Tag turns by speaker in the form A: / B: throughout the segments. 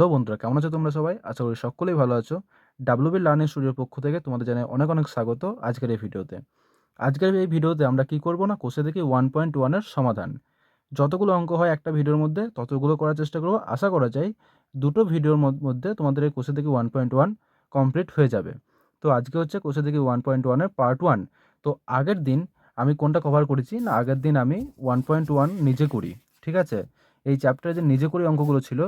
A: Hello বন্ধুরা, কেমন আছো তোমরা সবাই? আশা করি সকলেই ভালো আছো। ডাব্লিউবি লার্নিং স্টুডিওর পক্ষ থেকে তোমাদের জানাই অনেক অনেক স্বাগত আজকের এই ভিডিওতে। আজকের এই ভিডিওতে আমরা কি করব না, কোষে দেখি ওয়ান পয়েন্ট ওয়ানের সমাধান। যতগুলো অঙ্ক হয় একটা ভিডিওর মধ্যে, ততগুলো করার চেষ্টা করব। আশা করা যায় দুটো ভিডিওর মধ্যে তোমাদের এই কোষে দেখি ওয়ান পয়েন্ট ওয়ান কমপ্লিট হয়ে যাবে। তো আজকে হচ্ছে কোষে দেখি ওয়ান পয়েন্ট ওয়ানের পার্ট ওয়ান তো আগের দিন আমি কোনটা কভার করেছি না, আগের দিন আমি ওয়ান পয়েন্ট ওয়ান নিজে করি, ঠিক আছে? এই চ্যাপ্টারে যে নিজে করি অঙ্কগুলো ছিল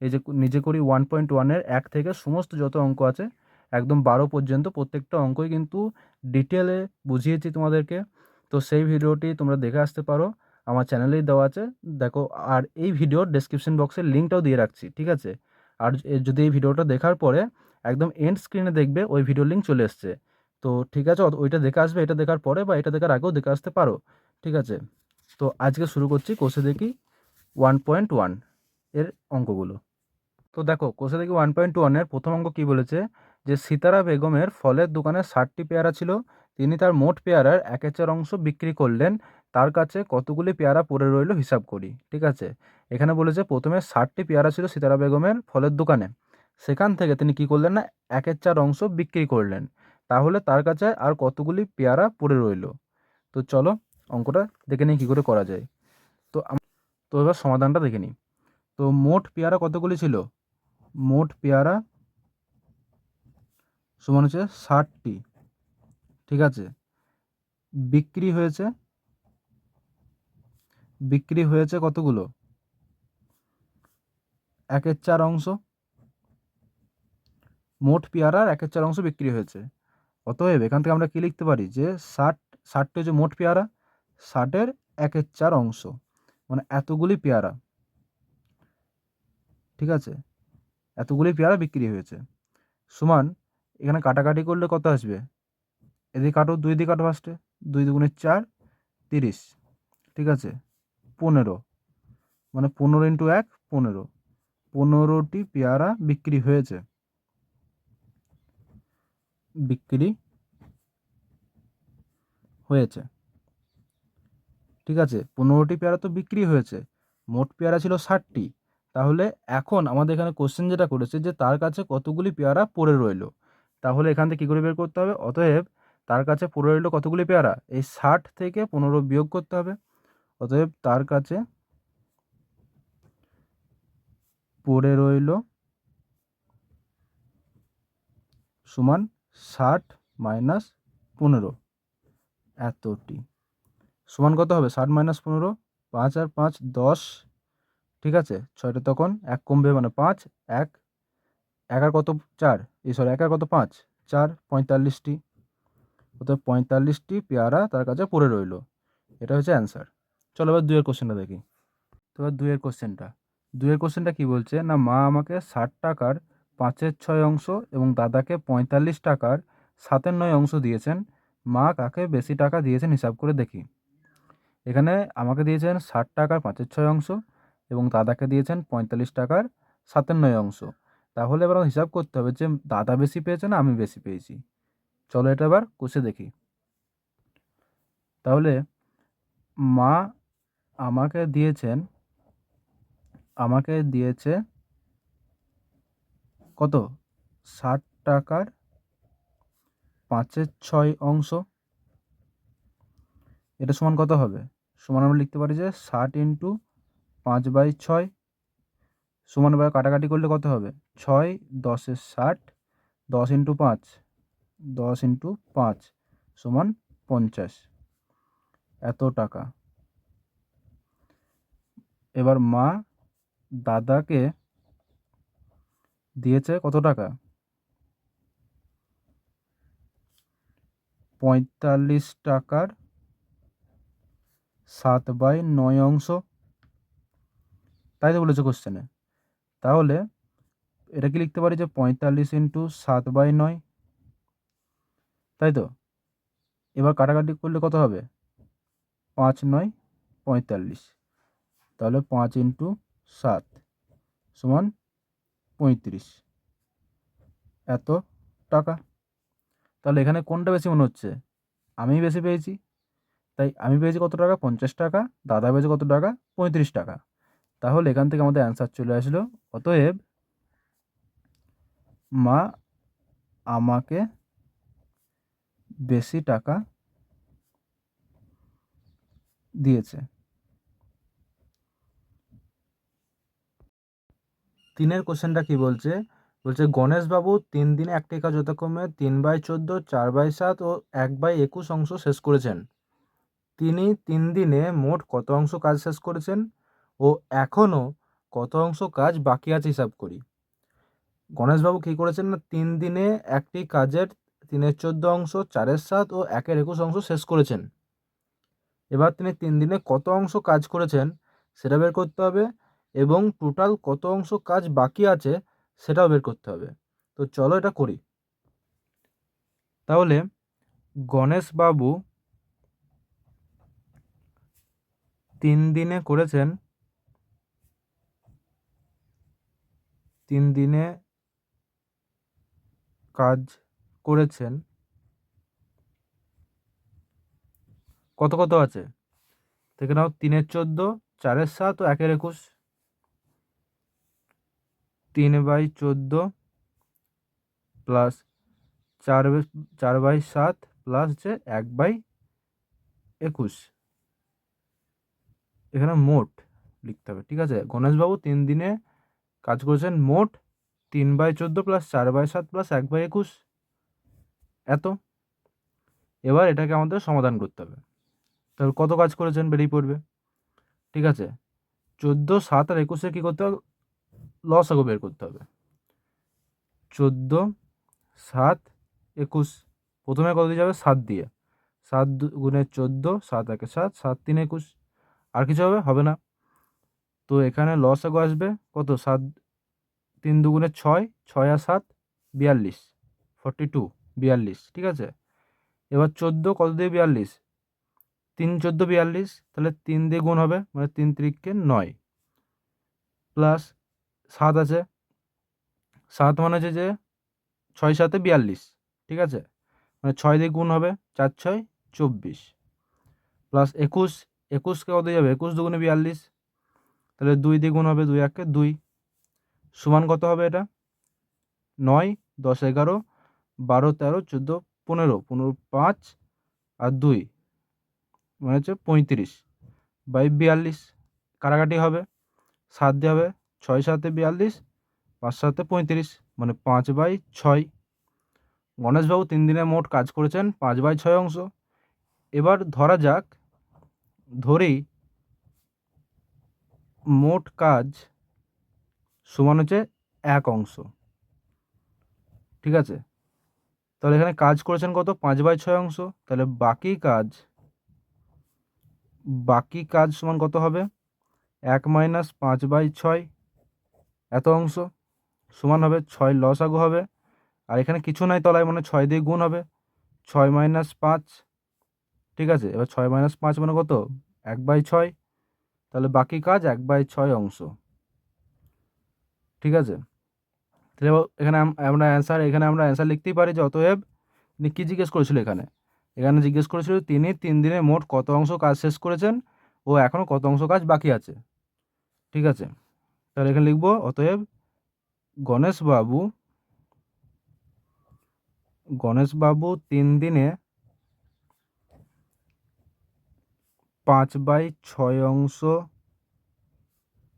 A: এই যে নিজে করি ওয়ান পয়েন্ট ওয়ানের এক থেকে সমস্ত যত অঙ্ক আছে, একদম বারো পর্যন্ত প্রত্যেকটা অঙ্কই কিন্তু ডিটেলে বুঝিয়েছি তোমাদেরকে। তো সেই ভিডিওটি তোমরা দেখে আসতে পারো। আমার চ্যানেলেই দেওয়া আছে। দেখো, আর এই ভিডিওর ডেসক্রিপশন বক্সের লিঙ্কটাও দিয়ে রাখছি, ঠিক আছে? আর যদি এই ভিডিওটা দেখার পরে একদম এন্ড স্ক্রিনে দেখবে, ওই ভিডিওর লিঙ্ক চলে এসছে। তো ঠিক আছে ওইটা দেখে আসবে, এটা দেখার পরে বা এটা দেখার আগেও দেখে আসতে পারো, ঠিক আছে? তো আজকে শুরু করছি কোষে দেখি ওয়ান পয়েন্ট ওয়ানের অঙ্কগুলো। তো দেখো কোষে দেখি ওয়ান পয়েন্ট ওয়ানের প্রথম অঙ্ক কী বলেছে? যে সিতারা বেগমের ফলের দোকানে ষাটটি পেয়ারা ছিল, তিনি তার মোট পেয়ারার একের চার অংশ বিক্রি করলেন, তার কাছে কতগুলি পেয়ারা পড়ে রইল হিসাব করি, ঠিক আছে? এখানে বলেছে প্রথমে ষাটটি পেয়ারা ছিল সিতারা বেগমের ফলের দোকানে, সেখান থেকে তিনি কি করলেন না একের চার অংশ বিক্রি করলেন, তাহলে তার কাছে আর কতগুলি পেয়ারা পড়ে রইল? তো চলো অঙ্কটা দেখে নিই কী করে করা যায়। তো তো এবার সমাধানটা দেখে নিই। তো মোট পেয়ারা কতগুলি ছিল? মোট পেয়ারা সমান হচ্ছে ষাটটি। ঠিক আছে? বিক্রি হয়েছে বিক্রি হয়েছে কতগুলো? একের চার অংশ। মোট পেয়ারার একের চার অংশ বিক্রি হয়েছে। অতএব এখান থেকে আমরা কি লিখতে পারি? যে ষাট, ষাটটি হচ্ছে মোট পেয়ারা, ষাটের একের চার অংশ। মানে এতগুলি পেয়ারা। ঠিক আছে? এতগুলি পেয়ারা বিক্রি হয়েছে। সমান, এখানে কাটাকাটি করলে কত আসবে? এদিকে কাটো, দুই দিকে কাটো ফার্স্টে দুই দুগুণে চার, তিরিশ। ঠিক আছে? পনেরো। মানে পনেরো ইন্টু এক, পনেরো। পনেরোটি পেয়ারা বিক্রি হয়েছে। বিক্রি হয়েছে। ঠিক আছে? পনেরোটি পেয়ারা তো বিক্রি হয়েছে। মোট পেয়ারা ছিল ষাটটি। তাহলে এখন আমাদের এখানে কোশ্চেন যেটা করেছে যে তার কাছে কতগুলি পেয়ারা পড়ে রইল? তাহলে এখান থেকে কী করে বের করতে হবে? অতএব তার কাছে পড়ে রইল কতগুলি পেয়ারা? এই ষাট থেকে পনেরো বিয়োগ করতে হবে। অতএব তার কাছে পড়ে রইল সমান ষাট মাইনাস পনেরো। এতটি। সমান কত হবে? ষাট মাইনাস পনেরো, পাঁচ আর পাঁচ, দশ। ঠিক আছে? ছয়টা তখন, এক কমবে মানে পাঁচ, এক এক আর কত? চার। এই সরি এক কত? পাঁচ। চার, পঁয়তাল্লিশটি। অর্থাৎ পঁয়তাল্লিশটি পেয়ারা তার কাছে পড়ে রইল। এটা হচ্ছে অ্যান্সার চলো এবার দুইয়ের কোশ্চেনটা দেখি। তো এবার দুইয়ের কোশ্চেনটা দুইয়ের কোশ্চেনটা কি বলছে? না, মা আমাকে ষাট টাকার পাঁচের ছয় অংশ এবং দাদাকে পঁয়তাল্লিশ টাকার সাতের নয় অংশ দিয়েছেন। মা কাকে বেশি টাকা দিয়েছেন হিসাব করে দেখি। এখানে আমাকে দিয়েছেন ষাট টাকার পাঁচের ছয় অংশ এবং দাদাকে দিয়েছেন পঁয়তাল্লিশ টাকার সাতের নয় অংশ। তাহলে এবার হিসাব করতে হবে যে দাদা বেশি পেয়েছে না আমি বেশি পেয়েছি। চলো এটা এবার কষে দেখি। তাহলে মা আমাকে দিয়েছেন, আমাকে দিয়েছে কত? ষাট টাকার পাঁচের ছয় অংশ। এটা সমান কত হবে? সমান আমরা লিখতে পারি যে ষাট ইন্টু পাঁচ বাই ছয় সমান এবার কাটাকাটি করলে কত হবে? ছয় দশের ষাট, দশ ইন্টু পাঁচ, দশ ইন্টু পাঁচ সমান পঞ্চাশ। এত টাকা। এবার মা দাদাকে দিয়েছে কত টাকা? পঁয়তাল্লিশ টাকার সাত বাই নয় অংশ। তাই তো বলেছে কোশ্চেনে তাহলে এটা কি লিখতে পারি যে পঁয়তাল্লিশ ইন্টু সাত বাই নয়। তাই তো? এবার কাটাকাটি করলে কত হবে? পাঁচ নয়, পঁয়তাল্লিশ। তাহলে পাঁচ ইন্টু সাত সমান পঁয়ত্রিশ। এত টাকা। তাহলে এখানে কোনটা বেশি মনে হচ্ছে? আমি বেশি পেয়েছি। তাই আমি পেয়েছি কত টাকা? পঞ্চাশ টাকা। দাদা পেয়েছে কত টাকা? পঁয়ত্রিশ টাকা। তাহলে এখান থেকে আমাদের অ্যান্সার চলে আসলো। অতএব মা আমাকে বেশি টাকা দিয়েছে। তিনের কোশ্চেনটা কি বলছে? বলছে, গণেশবাবু, তিন দিনে একটি কাজ যথাক্রমে তিন বাই চোদ্দ, চার বাই সাত ও এক বাই একুশ অংশ শেষ করেছেন। তিনি তিন দিনে মোট কত অংশ কাজ শেষ করেছেন? ও এখনও কত অংশ কাজ বাকি আছে হিসাব করি। গণেশবাবু কী করেছেন না, তিন দিনে একটি কাজের তিনের চোদ্দ অংশ, চারের সাত ও একের একুশ অংশ শেষ করেছেন। এবার তিনি তিন দিনে কত অংশ কাজ করেছেন সেটা বের করতে হবে এবং টোটাল কত অংশ কাজ বাকি আছে সেটাও বের করতে হবে। তো চলো এটা করি। তাহলে গণেশবাবু তিন দিনে করেছেন তিন দিনে কাজ করেছেন। কত কত আছে? থেকে নাও, তিনের চোদ্দ, চারের সাত, ও একের একুশ। তিন বাই চোদ্দ প্লাস চার চার বাই সাত প্লাস হচ্ছে এক বাই একুশ। এখানে মোট লিখতে হবে, ঠিক আছে? গণেশবাবু তিন দিনে কাজ করেছেন মোট তিন বাই চোদ্দ প্লাস চার বাই সাত প্লাস এক বাই একুশ। এত। এবার এটাকে আমাদের সমাধান করতে হবে। তাহলে কত কাজ করেছেন বেরিয়ে পড়বে? ঠিক আছে। চোদ্দ, সাত আর একুশে কী করতে হবে? লস আগো বের করতে হবে। চোদ্দ, সাত, একুশ। প্রথমে কত দিয়ে যাবে? সাত দিয়ে। সাত গুণে চোদ্দ, সাত একে সাত সাত তিন একুশ। আর কিছু হবে? হবে না। তো এখানে লস আগো আসবে কত? সাত, তিন দুগুণে ছয় ছয় আর সাত, বিয়াল্লিশ। ফর্টি টু বিয়াল্লিশ, ঠিক আছে? এবার চোদ্দ কত দিয়ে বিয়াল্লিশ? তিন চোদ্দ বিয়াল্লিশ, তাহলে তিন দিয়ে গুণ হবে মানে তিন তিরিককে নয়। প্লাস সাত আছে। সাত মানে হচ্ছে যে ছয় সাতে বিয়াল্লিশ, ঠিক আছে? মানে ছয় দিয়ে গুণ হবে, চার ছয়, চব্বিশ। প্লাস একুশ, একুশকে কত যাবে একুশ দুগুণে বিয়াল্লিশ তাহলে দুই দিয়ে গুণ হবে দুই একে দুই। সমান কত হবে এটা? নয়, দশ, এগারো, বারো, তেরো, চোদ্দ, পনেরো। পনেরো, পাঁচ আর দুই মানে হচ্ছে পঁয়ত্রিশ বাই বিয়াল্লিশ। কাটাকাটি হবে? সাত দিয়ে হবে ছয় সাতে বিয়াল্লিশ, পাঁচ সাতে পঁয়ত্রিশ মানে পাঁচ বাই ছয়। গণেশবাবু তিন দিনে মোট কাজ করেছেন পাঁচ বাই ছয় অংশ। এবার ধরা যাক, ধরেই মোট কাজ সমান হচ্ছে এক অংশ। ঠিক আছে? তাহলে এখানে কাজ করেছেন কত? পাঁচ বাই ছয় অংশ। তাহলে বাকি কাজ বাকি কাজ সমান কত হবে? এক মাইনাস পাঁচ বাই ছয়, এত অংশ। সমান হবে ছয় লসাগু হবে। আর এখানে কিছু নাই তলায় মানে ছয় দিয়ে গুণ হবে। ছয় মাইনাস পাঁচ, ঠিক আছে? এবার ছয় মাইনাস পাঁচ মানে কত? এক বাই ছয়। তাহলে বাকি কাজ এক বাই ছয় অংশ। ঠিক আছে? তাহলে এখানে আমরা অ্যান্সার এখানে আমরা অ্যান্সার লিখতেই পারি যে অতএব তিনি কী জিজ্ঞেস করেছিল এখানে? এখানে জিজ্ঞেস করেছিল তিনি তিন দিনে মোট কত অংশ কাজ শেষ করেছেন ও এখনও কত অংশ কাজ বাকি আছে। ঠিক আছে? তাহলে এখানে লিখব, অতএব গণেশবাবু গণেশবাবু তিন দিনে পাঁচ বাই ছয় অংশ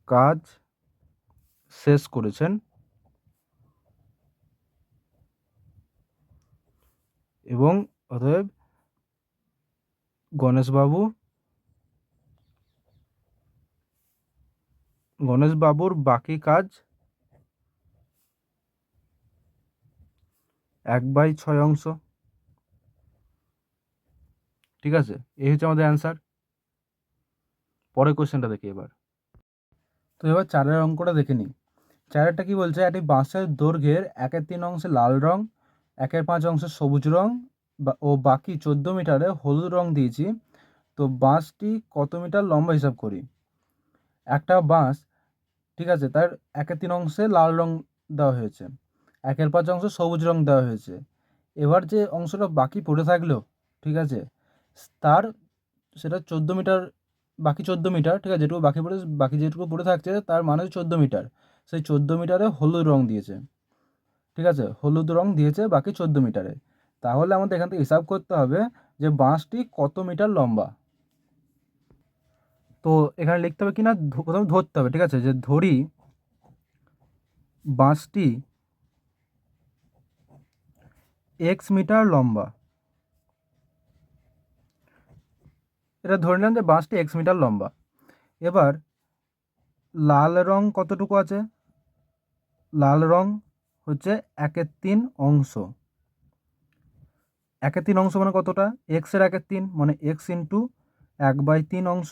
A: কাজ শেষ করেছেন। এবং অতএব গণেশবাবু, গণেশবাবুর বাকি কাজ এক বাই ছয় অংশ। ঠিক আছে? এই হচ্ছে আমাদের অ্যান্সার পরের কোশ্চেনটা দেখি এবার। তো এবার চারের অঙ্কটা দেখে নিই। চারেরটা কি বলছে? একটি বাঁশের দৈর্ঘ্যের একের তিন অংশে লাল রং, একের পাঁচ অংশে সবুজ রং ও বাকি চোদ্দ মিটারে হলুদ রং দিয়েছি। তো বাঁশটি কত মিটার লম্বা হিসাব করি? একটা বাঁশ, ঠিক আছে, তার একের তিন অংশে লাল রং দেওয়া হয়েছে, একের পাঁচ অংশে সবুজ রং দেওয়া হয়েছে। এবার যে অংশটা বাকি পড়ে থাকল, ঠিক আছে, তার সেটা চোদ্দ মিটার বাকি চোদ্দ মিটার, ঠিক আছে, যেটুকু বাকি পড়ে বাকি যেটুকু পড়ে থাকছে, তার মানে হচ্ছে চোদ্দ মিটার। সেই চোদ্দ মিটারে হলুদ রং দিয়েছে, ঠিক আছে, হলুদ রং দিয়েছে বাকি চোদ্দ মিটারে। তাহলে আমাদের এখান থেকে হিসাব করতে হবে যে বাঁশটি কত মিটার লম্বা। তো এখানে লিখতে হবে কি না প্রথমে ধরতে হবে, ঠিক আছে, যে ধরি বাঁশটি এক্স মিটার লম্বা। এটা ধরে নিলাম যে বাঁশটি এক্স মিটার লম্বা। এবার লাল রং কতটুকু আছে? লাল রং হচ্ছে একের তিন অংশ। একের তিন অংশ মানে কতটা? এক্সের একের তিন মানে এক্স ইন্টু এক বাই তিন অংশ।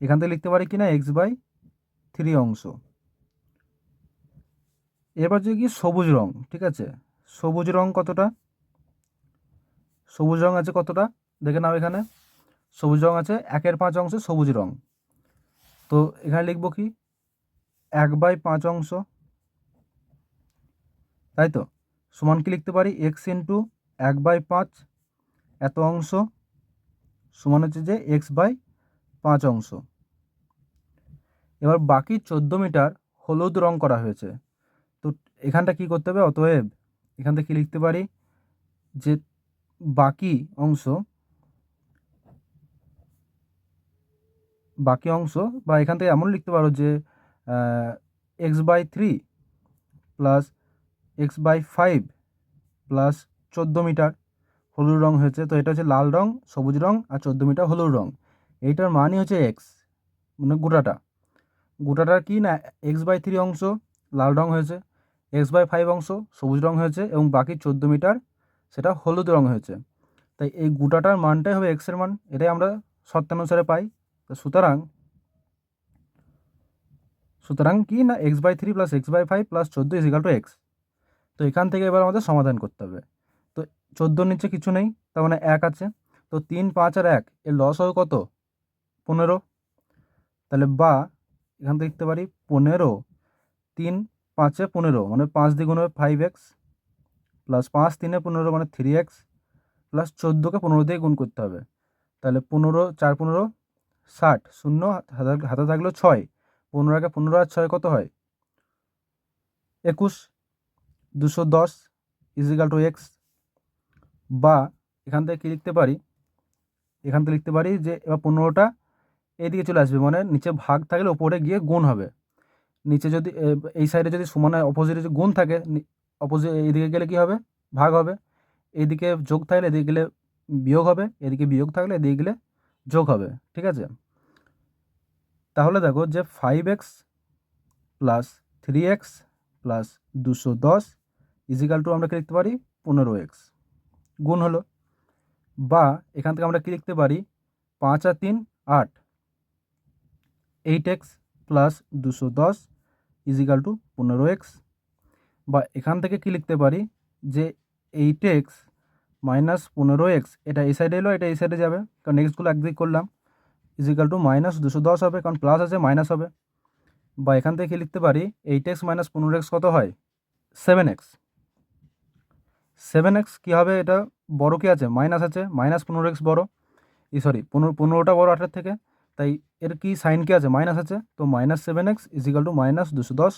A: এখান থেকে লিখতে পারি কি না এক্স বাই থ্রি অংশ। এবার যে কি সবুজ রং, ঠিক আছে? সবুজ রং কতটা? সবুজ রং আছে কতটা? দেখে নাও এখানে। সবুজ রং আছে, একের পাঁচ অংশ সবুজ রং। তো এখানে লিখব কি? এক বাই পাঁচ অংশ। তাই তো? সমান কি লিখতে পারি? এক্স ইন্টু এক বাই পাঁচ, এত অংশ। সমান হচ্ছে যে এক্স বাই পাঁচ অংশ। এবার বাকি চোদ্দ মিটার হলুদ রং করা হয়েছে। তো এখানটা কি করতে হবে? অতএব এখান থেকে লিখতে পারি? যে বাকি অংশ বাকি অংশ, বা এখান থেকে এমন লিখতে পারো যে x by three plus x by five plus চোদ্দ মিটার হলুদ রং হয়েছে, তো এটা হচ্ছে লাল রং, সবুজ রং আর চোদ্দ মিটার হলুদ রং। এইটার মানই হচ্ছে এক্স মানে গোটাটা। গোটাটার কি না এক্স বাই থ্রি অংশ লাল রং হয়েছে এক্স বাই ফাইভ অংশ সবুজ রং হয়েছে এবং বাকি চোদ্দ মিটার সেটা হলুদ রং হয়েছে। তাই এই গোটাটার মানটাই হবে এক্সের মান, এটাই আমরা শর্তানুসারে পাই। তো সুতরাং সুতরাং কি না x by three plus x by five plus চোদ্দ ইজিক্যাল টু এক্স তো এখান থেকে এবার আমাদের সমাধান করতে হবে। তো চোদ্দোর নিচে কিছু নেই, তার মানে এক আছে। তো তিন, পাঁচ আর এক, এর লস হবে কত? পনেরো। তাহলে বা, এখান থেকে লিখতে পারি পনেরো। তিন, পাঁচে পনেরো মানে পাঁচ দ্বিগুণ হবে ফাইভ এক্স প্লাস পাঁচ তিনে পনেরো মানে থ্রি এক্স প্লাস চোদ্দোকে পনেরো দিয়ে গুণ করতে হবে। তাহলে পনেরো, চার পনেরো ষাট, শূন্য, হাতে থাকল ছয়, পনেরো একে পনেরো আর ছয় কত হয়? একুশ, দুশো দশ ইজিক্যাল টু এক্স বা এখান থেকে কী লিখতে পারি? এখান থেকে লিখতে পারি যে এবার পনেরোটা এইদিকে চলে আসবে মানে নিচে ভাগ থাকলে ওপরে গিয়ে গুণ হবে। নিচে যদি এই সাইডে যদি সমানে অপোজিটে যদি গুণ থাকে অপোজিট এইদিকে গেলে কী হবে? ভাগ হবে। এইদিকে যোগ থাকলে এদিকে গেলে বিয়োগ হবে, এদিকে বিয়োগ থাকলে এদিকে গেলে যোগ হবে, ঠিক আছে? তাহলে দেখো যে five x plus three x plus দুশো দশ ইজিক্যাল টু আমরা কি লিখতে পারি? পনেরো এক্স গুণ হলো। বা এখান থেকে আমরা কি লিখতে পারি? পাঁচ আর তিন, আট। এইট এক্স প্লাস দুশো দশ ইজিক্যাল টু পনেরো এক্স বা এখান থেকে কি লিখতে পারি? যে এইট এক্স মাইনাস পনেরো এক্স। এটা এই সাইডে এলো, এটা এই সাইডে যাবে। কারণ এক্সগুলো একদিক করলাম। ইজিক্যাল টু মাইনাস দুশো দশ হবে, কারণ প্লাস আছে মাইনাস হবে। বা এখান থেকে লিখতে পারি এইট এক্স মাইনাস পনেরো এক্স কত হয়? Seven x. সেভেন এক্স কী হবে? এটা বড় কি আছে? মাইনাস আছে। মাইনাস পনেরো এক্স বড়ো। ই সরি পনেরো, পনেরোটা বড় আটের থেকে। তাই এর কি সাইন কি আছে? মাইনাস আছে। তো minus seven x is equal two minus দুশো দশ।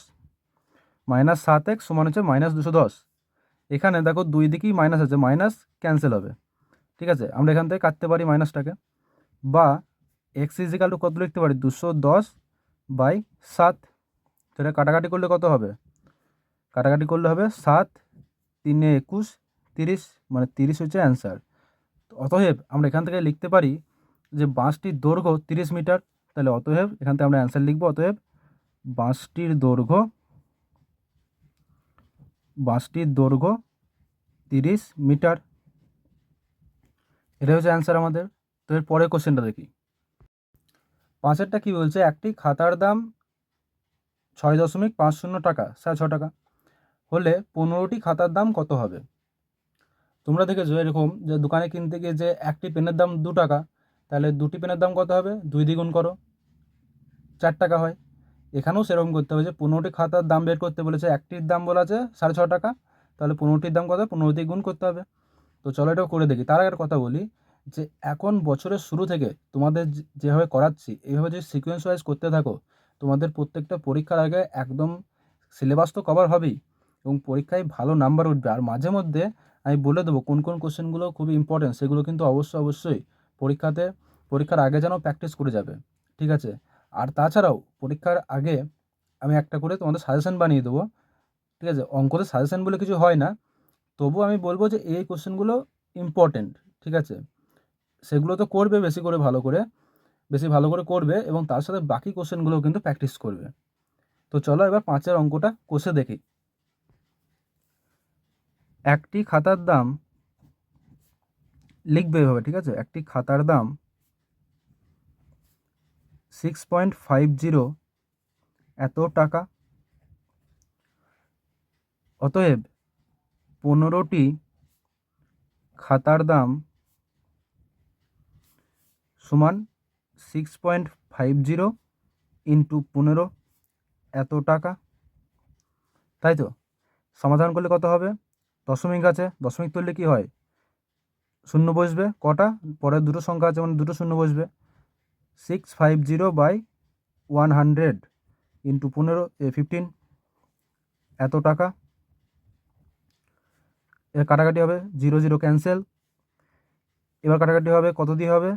A: মাইনাস সাত এক্স সমান হচ্ছে মাইনাস দুশো দশ। এখানে দেখো দুই দিকেই মাইনাস আছে মাইনাস ক্যান্সেল হবে। ঠিক আছে? আমরা এখান থেকে কাটতে পারি মাইনাসটাকে বা এক্স ইজিক্যাল টু কত লিখতে পারি? দুশো দশ বাই সাত। সেটা কাটাকাটি করলে কত হবে? কাটাকাটি করলে হবে সাত, তিনে একুশ, তিরিশ মানে তিরিশ হচ্ছে অ্যান্সার অতএব আমরা এখান থেকে লিখতে পারি যে বাঁশটির দৈর্ঘ্য তিরিশ মিটার। তাহলে অতএব এখান থেকে আমরা অ্যান্সার লিখব অতএব বাঁশটির দৈর্ঘ্য বাঁশটির দৈর্ঘ্য তিরিশ মিটার। এটা হচ্ছে অ্যান্সার আমাদের। তো এর পরের কোশ্চেনটা দেখি। পাঁচেরটা কী বলছে? একটি খাতার দাম ছয় দশমিক পাঁচ শূন্য টাকা, সাড়ে ছ টাকা। হলে পনেরোটি খাতার দাম কত হবে? তোমরা দেখেছ এরকম যে দোকানে কিনতে গিয়ে যে একটি পেনের দাম দু টাকা, তাহলে দুটি পেনের দাম কত হবে? দুই দ্বিগুণ করো। চার টাকা হয়। এখানেও সেরকম করতে হবে যে পনেরোটি খাতার দাম বের করতে বলেছে, একটির দাম বলা আছে সাড়ে ছ টাকা, তাহলে পনেরোটির দাম কত? পনেরো দিয়ে গুণ করতে হবে। তো চলো এটাও করে দেখি। তার আগে কথা বলি যে এখন বছরের শুরু থেকে তোমাদের যেভাবে করাচ্ছি, এইভাবে যদি সিকোয়েন্স ওয়াইজ করতে থাকো, তোমাদের প্রত্যেকটা পরীক্ষার আগে একদম সিলেবাস তো কভার হবেই এবং পরীক্ষায় ভালো নাম্বার উঠবে। আর মাঝে মধ্যে আমি বলে দেবো কোন কোন কোশ্চেনগুলো খুবই ইম্পর্টেন্ট সেগুলো কিন্তু অবশ্যই অবশ্যই পরীক্ষাতে, পরীক্ষার আগে যেন প্র্যাকটিস করে যাবে। ঠিক আছে? আর তাছাড়াও পরীক্ষার আগে আমি একটা করে তোমাদের সাজেশন বানিয়ে দেবো, ঠিক আছে? অঙ্কতে সাজেশন বলে কিছু হয় না। তবুও আমি বলব যে এই কোশ্চেনগুলো ইম্পর্টেন্ট ঠিক আছে? সেগুলো তো করবে বেশি করে ভালো করে, বেশি ভালো করে করবে এবং তার সাথে বাকি কোশ্চেনগুলোও কিন্তু প্র্যাকটিস করবে। তো চলো এবার পাঁচের অঙ্কটা কষে দেখি। একটি খাতার দাম, লিখবে এভাবে, ঠিক আছে? একটি খাতার দাম সিক্স পয়েন্ট ফাইভ জিরো এত টাকা? অতএব পনেরোটি খাতার দাম সমান six point five zero into পনেরো এত টাকা। তাই তো? সমাধান করলে কত হবে? দশমিক আছে। দশমিক তুললে কি হয়? শূন্য বসবে। কটা? পরের দুটো সংখ্যা আছে মানে দুটো শূন্য বসবে। Six five zero by one hundred into পনেরো এ ফিফটিন এত টাকা। এর কাটাকাটি হবে জিরো জিরো ক্যান্সেল এবার কাটাকাটি হবে কত দিয়ে হবে?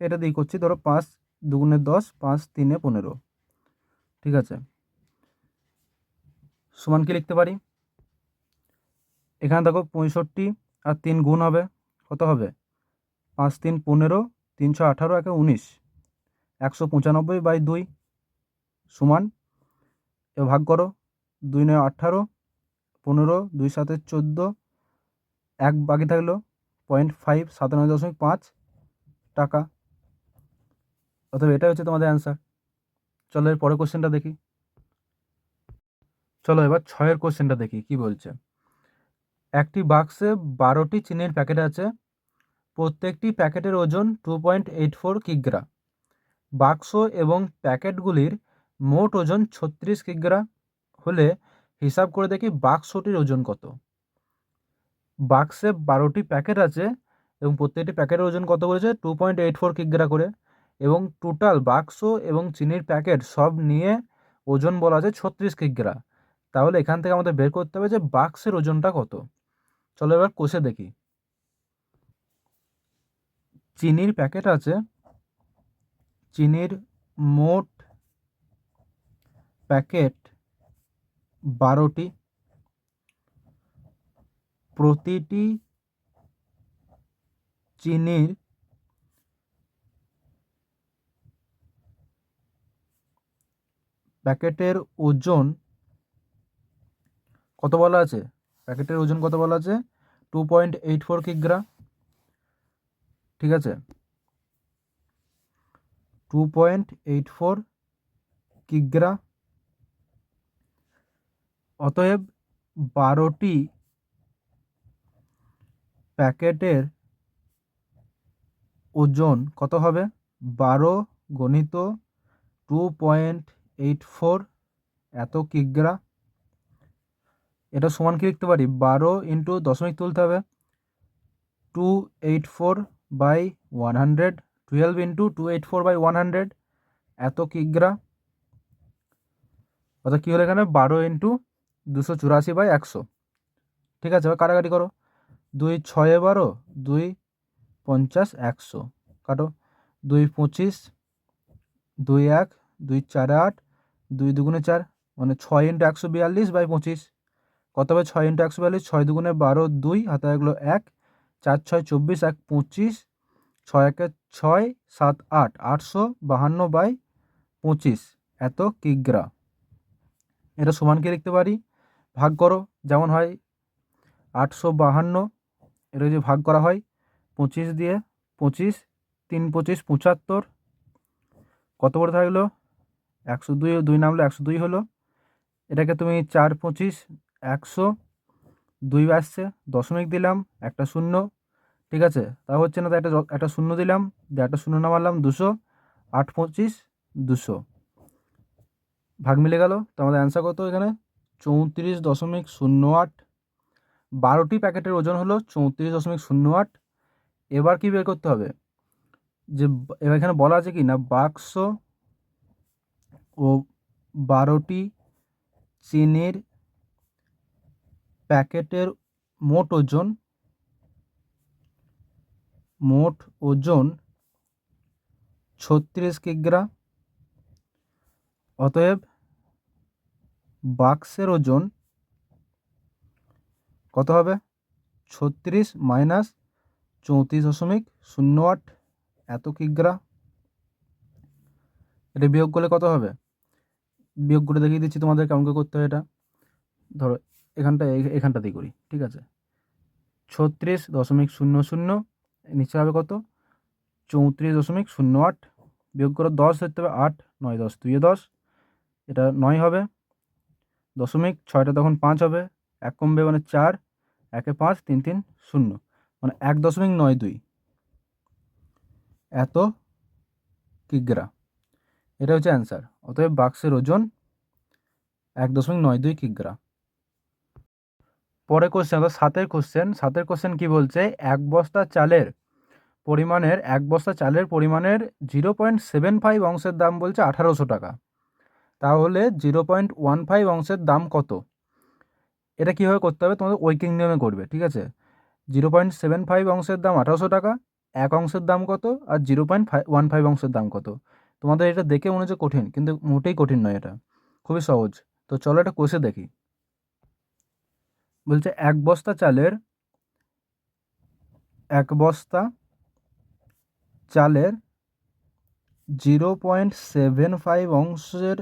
A: এটা দিয়ে করছি ধরো পাঁচ দুগুণে দশ, পাঁচ তিনে পনেরো। ঠিক আছে? সমান কি লিখতে পারি? এখানে দেখো পঁয়ষট্টি আর তিন গুণ হবে। কত হবে? পাঁচ তিন পনেরো, তিনশো আঠারো একে উনিশ। একশো পঁচানব্বই বাই দুই সমান ভাগ করো, দুই নয় আঠারো, পনেরো, দুই সাতে চোদ্দ, এক বাকি থাকল পয়েন্ট ফাইভ সাতানব্বই দশমিক পাঁচ টাকা। অথবা এটাই হচ্ছে তোমাদের অ্যান্সার চলো এর পরের কোশ্চেনটা দেখি। চলো এবার ছয়ের কোশ্চেনটা দেখি, কি বলছে? একটি বাক্সে বারোটি চিনির প্যাকেট আছে, প্রত্যেকটি প্যাকেটের ওজন two point eight four kg. বাক্স এবং প্যাকেটগুলির মোট ওজন ছত্রিশ কিগ্রা হলে হিসাব করে দেখি বাক্সটির ওজন কত। বাক্সে বারোটি প্যাকেট আছে এবং প্রত্যেকটি প্যাকেটের ওজন কত বলেছে? Two point eight four kg করে এবং টোটাল বাক্স এবং চিনির প্যাকেট সব নিয়ে ওজন বলা আছে ছত্রিশ কিগ্রা। তাহলে এখান থেকে আমাদের বের করতে হবে যে বাক্সের ওজনটা কত। চলো এবার কষে দেখি। চিনির প্যাকেট আছে চিনির মোট প্যাকেট বারোটি। প্রতিটি চিনির প্যাকেটের ওজন কত বলা আছে? প্যাকেটের ওজন কত বলা আছে? Two point eight four kg. ঠিক আছে? Two point eight four kg. অতএব বারোটি প্যাকেটের ওজন কত হবে? বারো গণিত টু পয়েন্ট এইট ফোর এত কিগ্রা। এটা সমান কি লিখতে পারি? বারো ইন্টু দশমিক তুলতে হবে। Two eight four by one hundred twelve into two eight four by one hundred এত কিগ্রা। অর্থাৎ কী হলো এখানে? বারো ইন্টু দুশো চুরাশি বাই একশো। ঠিক আছে, এবার কাটাকাটি করো। দুই ছয়ে বারো, দুই পঞ্চাশ একশো। কাটো। দুই পঁচিশ, দুই এক, দুই চার আট, দুই দুগুণে চার মানে ছয় ইন্টু একশো বিয়াল্লিশ বাই পঁচিশ। কত হবে? ছয় ইন্টু একশো বিয়াল্লিশ, ছয় দুগুণে বারো, দুই, হাতে এগুলো এক, চার ছয় চব্বিশ, এক পঁচিশ ছয় একে ছয় সাত আট, আটশো বাহান্ন বাই পঁচিশ। এত কিগ্রা। এটা সমানকে লিখতে পারি? ভাগ করো, যেমন হয় আটশো বাহান্ন। এটা যদি ভাগ করা হয়, পঁচিশ দিয়ে পঁচিশ, তিন পঁচিশ পঁচাত্তর। কত করে থাকল? একশো দুই দুই নামলো একশো দুই হলো। এটাকে তুমি চার পঁচিশ, একশো, দুই আসছে, দশমিক দিলাম, একটা শূন্য ঠিক আছে? তা হচ্ছে না, তো একটা একটা শূন্য দিলাম, দিয়ে একটা শূন্য নামালাম দুশো, আট পঁচিশ, দুশো। ভাগ মিলে গেল, তো আমাদের অ্যান্সার কত এখানে? চৌত্রিশ দশমিক শূন্য আট। বারোটি প্যাকেটের ওজন হলো চৌত্রিশ দশমিক শূন্য আট। এবার কি বের করতে হবে? যে এবার এখানে বলা আছে কি না, বাক্স ও বারোটি চিনির প্যাকেটের মোট ওজন মোট ওজন ছত্রিশ কিগ্রা। অতএব বাক্সের ওজন কত হবে? ছত্রিশ মাইনাস চৌত্রিশ দশমিক শূন্য আট এত কিগ্রা। এটা বিয়োগ করলে কত হবে? বিয়োগ করে দেখিয়ে দিচ্ছি তোমাদের কেমন করে করতে হয় এটা। ধরো এখানটা এখানটাতেই করি, ঠিক আছে? ছত্রিশ দশমিক শূন্য শূন্য নিচে হবে কত? চৌত্রিশ দশমিক শূন্য আট। বিয়োগ করে দশ ধরতে হবে আট, নয় দশ, দুইয়ে দশ। এটা নয় হবে। দশমিক ছয়টা তখন পাঁচ হবে। এক কমবে মানে চার। একে পাঁচ, তিন তিন, শূন্য। মানে এক দশমিক নয়, দুই। এত কিগ্রা। এটা হচ্ছে অ্যান্সার অতএব বাক্সের ওজন এক দশমিক নয়, দুই কিগ্রা। পরে কোশ্চেন অর্থাৎ সাতের কোশ্চেন সাতের কোশ্চেন কি বলছে? এক বস্তা চালের পরিমাণের, এক বস্তা চালের পরিমাণের জিরো পয়েন্ট সেভেন ফাইভ অংশের দাম বলছে আঠারোশো টাকা। তাহলে জিরো পয়েন্ট ওয়ান ফাইভ অংশের দাম কত? এটা কীভাবে করতে হবে? তোমাদের ওয়েকিং নিয়মে করবে, ঠিক আছে? জিরো পয়েন্ট সেভেন ফাইভ অংশের দাম আঠারোশো টাকা, এক অংশের দাম কত? আর zero point five one five অংশের দাম কত? তোমাদের এটা দেখে মনে হচ্ছে কঠিন, কিন্তু মোটেই কঠিন নয় এটা। খুবই সহজ। তো চলো এটা কষে দেখি। বলছে এক বস্তা চালের, এক বস্তা চালের জিরো পয়েন্ট সেভেন ফাইভ অংশের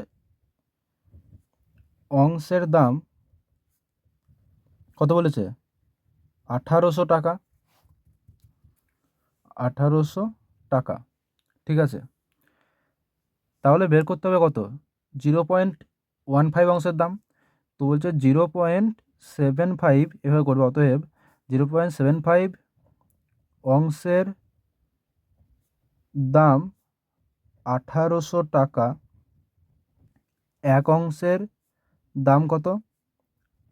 A: অংশের দাম কত বলেছে? আঠারোশো টাকা। আঠারোশো টাকা। ঠিক আছে। তাহলে বের করতে হবে কত? জিরো পয়েন্ট ওয়ান ফাইভ অংশের দাম। তো বলছে জিরো পয়েন্ট সেভেন ফাইভ এভাবে করবে, অতএব জিরো পয়েন্ট সেভেন ফাইভ অংশের দাম আঠারোশো টাকা। এক অংশের দাম কত?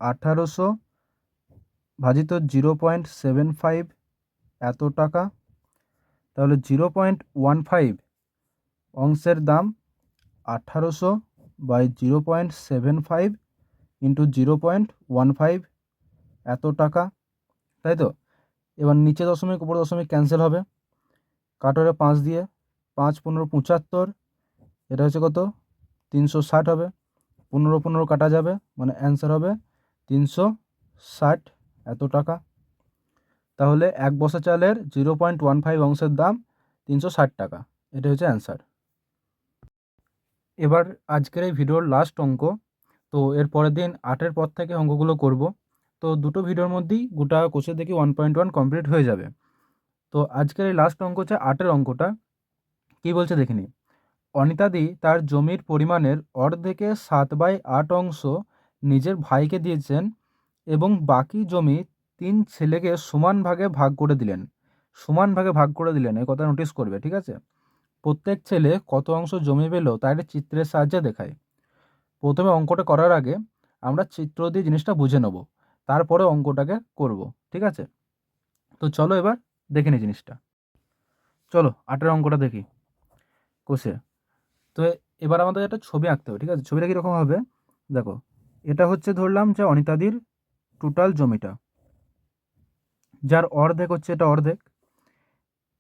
A: আঠারোশো ভাজিত জিরো পয়েন্ট সেভেন ফাইভ এত টাকা। তাহলে জিরো পয়েন্ট ওয়ান ফাইভ অংশের দাম আঠারোশো by zero point seven five into zero point one five এত টাকা, তাই তো? এবার নিচে দশমিক, উপর দশমিক ক্যান্সেল হবে। কাটরে পাঁচ দিয়ে পাঁচ পনেরো পঁচাত্তর, এটা হচ্ছে কত? তিনশো ষাট হবে। পনেরো পনেরো কাটা যাবে মানে অ্যান্সার হবে তিনশো ষাট, এত টাকা। তাহলে এক বস্তা চালের জিরো পয়েন্ট ওয়ান ফাইভ অংশের দাম তিনশো ষাট টাকা। এটা হচ্ছে অ্যান্সার এবার আজকের এই ভিডিওর লাস্ট অঙ্ক। তো এর পরের দিন আটের পর থেকে অঙ্কগুলো করব। তো দুটো ভিডিওর মধ্যেই গোটা কোষে দেখি ওয়ান পয়েন্ট ওয়ান কমপ্লিট হয়ে যাবে। তো আজকের এই লাস্ট অঙ্ক হচ্ছে আটের অঙ্কটা। কী বলছে দেখিনি অনিতাদি তার জমির পরিমাণের অর্ধেকে সাত বাই আট অংশ নিজের ভাইকে দিয়েছেন এবং বাকি জমি তিন ছেলেকে সমান ভাগে ভাগ করে দিলেন। সমান ভাগে ভাগ করে দিলেন, এই কথা নোটিস করবে, ঠিক আছে? প্রত্যেক ছেলে কত অংশ জমি পেল তা চিত্রের সাহায্যে দেখায়। প্রথমে অঙ্কটা করার আগে আমরা চিত্র দিয়ে জিনিসটা বুঝে নেব। তারপরে অঙ্কটাকে করব, ঠিক আছে? তো চলো এবার দেখে নিই জিনিসটা। চলো, আটের অঙ্কটা দেখি। কোষে। তো এবার আমাদের একটা ছবি আঁকতে হবে, ঠিক আছে? ছবিটা কীরকম হবে? দেখো, এটা হচ্ছে ধরলাম যে অনিতাদির টোটাল জমিটা। যার অর্ধেক হচ্ছে এটা অর্ধেক।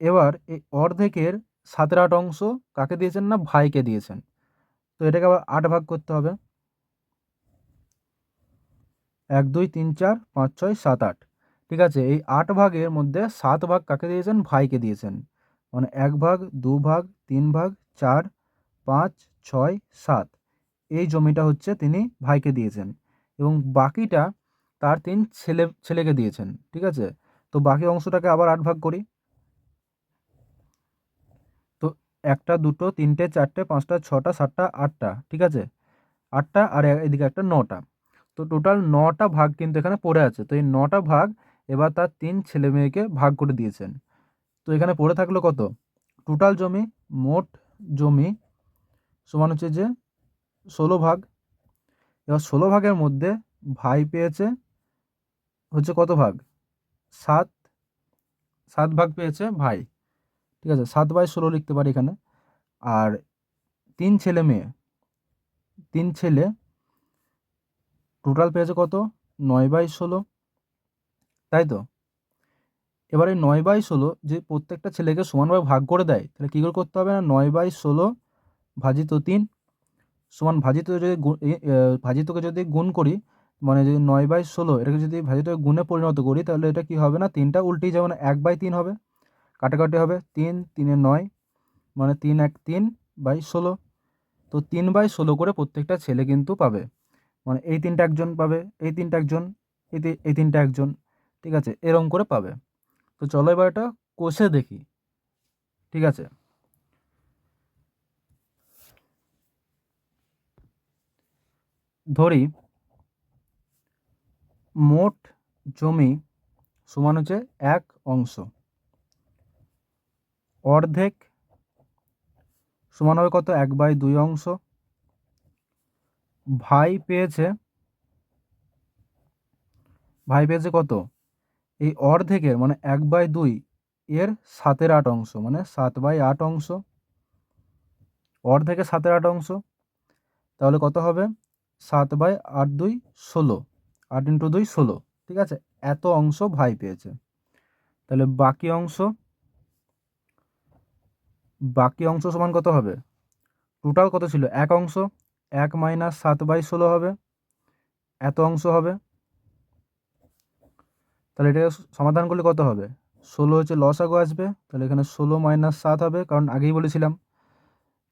A: এবার এই অর্ধেকের সাতের আট অংশ কাকে দিয়েছেন না? ভাইকে দিয়েছেন। তো এটাকে আবার আট ভাগ করতে হবে। এক, দুই, তিন, চার, পাঁচ, ছয়, সাত, আট। ঠিক আছে, এই আট ভাগের মধ্যে সাত ভাগ কাকে দিয়েছেন? ভাইকে দিয়েছেন। মানে এক ভাগ, দু ভাগ, তিন ভাগ, চার, পাঁচ, ছয়, সাত। এই জমিটা হচ্ছে তিনি ভাইকে দিয়েছেন। এবং বাকিটা তার তিন ছেলে, ছেলেকে দিয়েছেন। ঠিক আছে, তো বাকি অংশটাকে আবার আট ভাগ করি তো একটা দুটো, তিনটে, চারটে, পাঁচটা, ছটা, সাতটা, আটটা, ঠিক আছে? আটটা আর এদিকে একটা নটা। তো টোটাল নটা ভাগ কিন্তু এখানে পড়ে আছে। তো এই নটা ভাগ এবার তার তিন ছেলে মেয়েকে ভাগ করে দিয়েছেন। তো এখানে পড়ে থাকল কত? টোটাল জমি, মোট জমি সমান হচ্ছে যে ষোলো ভাগ। এবার ষোলো ভাগের মধ্যে ভাই পেয়েছে হচ্ছে কত ভাগ? সাত। সাত ভাগ পেয়েছে ভাই। ঠিক আছে? সাত বাই ষোলো লিখতে পারি এখানে। আর তিন ছেলে মেয়ে, তিন ছেলে টোটাল পেয়েছে কত? নয় বাই ষোলো। তাই তো? এবারে নয় বাই ষোলো যে প্রত্যেকটা ছেলেকে সমানভাবে ভাগ করে দেয়, তাহলে কী করে করতে হবে না? নয় বাই ষোলো ভাজিত তিন সমান ভাজিত যদি ভাজিতকে যদি গুণ করি মানে যদি নয় বাই ষোলো এটাকে যদি ভাজিত গুণে পরিণত করি, তাহলে এটা কি হবে না? তিনটা উল্টেই যাবে না এক বাই তিন হবে। কাটাকাটি হবে তিন, তিনে নয় মানে তিন এক তিন বাই ষোলো। তো তিন বাই ষোলো করে প্রত্যেকটা ছেলে কিন্তু পাবে। মানে এই তিনটা একজন পাবে, এই তিনটা একজন, এই এই তিনটা একজন, ঠিক আছে এরকম করে পাবে। তো চলো এবার এটা কষে দেখি, ঠিক আছে? ধরি, মোট জমি সমান হচ্ছে এক অংশ। অর্ধেক সমান হবে কত? এক বাই দুই অংশ। ভাই পেয়েছে ভাই পেয়েছে কত? এই অর্ধেকের মানে এক বাই দুই এর সাতের আট অংশ মানে সাত বাই আট অংশ। অর্ধেকের সাতের আট অংশ, তাহলে কত হবে? সাত বাই আট দুই ষোলো, আট ইন্টু দুই ষোলো, ঠিক আছে? এত অংশ ভাই পেয়েছে। তাহলে বাকি অংশ বাকি অংশ সমান কত হবে? টোটাল কত ছিল? এক অংশ। এক মাইনাস সাত বাই ষোলো হবে। এত অংশ হবে। তাহলে এটাকে সমাধান করলে কত হবে? ষোলো হচ্ছে লস লসাগু আসবে। তাহলে এখানে ষোলো মাইনাস সাত হবে, কারণ আগেই বলেছিলাম।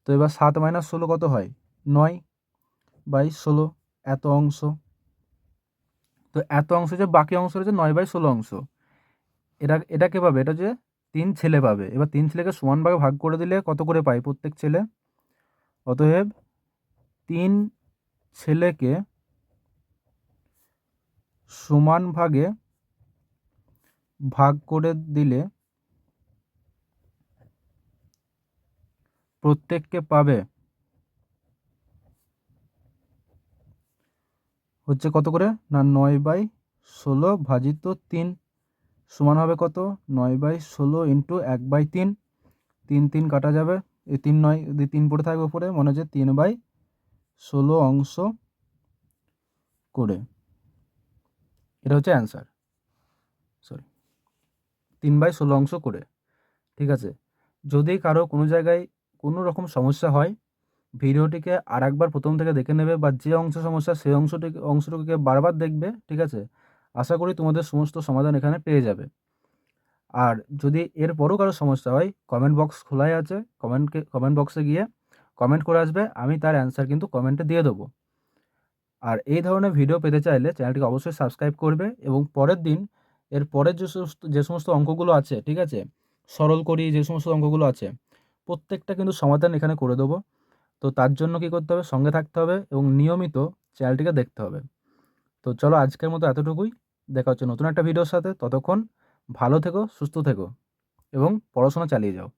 A: তো এবার সাত মাইনাস ষোলো কত হয়? নয় বাই ষোলো, এত অংশ। তো এত অংশ যে বাকি অংশ রয়েছে, নয় বাই ষোলো অংশ। এটা এটা কে পাবে এটা যে তিন ছেলে পাবে। এবার তিন ছেলেকে সমান ভাগে ভাগ করে দিলে কত করে পায় প্রত্যেক ছেলে? অতএব তিন ছেলেকে সমান ভাগে ভাগ করে দিলে প্রত্যেককে পাবে হচ্ছে কত করে? না, নয় বাই ষোলো ভাজিত তিন সমান হবে কত? নয় বাই ষোলো ইন্টু এক বাই তিন। তিন তিন কাটা যাবে। এই তিন নয় তিন পড়ে থাকবে উপরে। মনে হচ্ছে তিন বাই ষোলো অংশ করে। এটা হচ্ছে অ্যান্সার সরি তিন বাই ষোলো অংশ করে। ঠিক আছে? যদি কারও কোনো জায়গায় কোনো রকম সমস্যা হয়, ভিডিওটিকে আর একবার প্রথম থেকে দেখে নেবে বা যে অংশ সমস্যা, সেই অংশটিকে অংশটুকুকে বারবার দেখবে, ঠিক আছে? আশা করি তোমাদের সমস্ত সমাধান এখানে পেয়ে যাবে। আর যদি এরপরও কারও সমস্যা হয় কমেন্ট বক্স খোলাই আছে। কমেন্টকে কমেন্ট বক্সে গিয়ে কমেন্ট করে আসবে, আমি তার অ্যান্সার কিন্তু কমেন্টে দিয়ে দেবো। আর এই ধরনের ভিডিও পেতে চাইলে চ্যানেলটিকে অবশ্যই সাবস্ক্রাইব করবে এবং পরের দিন এর পরের যে সমস্ত যে সমস্ত অঙ্কগুলো আছে, ঠিক আছে? সরল করি যে সমস্ত অঙ্কগুলো আছে, প্রত্যেকটা কিন্তু সমাধান এখানে করে দেবো। তো তার জন্য কী করতে হবে? সঙ্গে থাকতে হবে এবং নিয়মিত চ্যানেলটিকে দেখতে হবে। তো চলো আজকের মতো এতটুকুই। দেখা হচ্ছে নতুন একটা ভিডিওর সাথে। ততক্ষণ ভালো থেকো, সুস্থ থেকো এবং পড়াশোনা চালিয়ে যাও।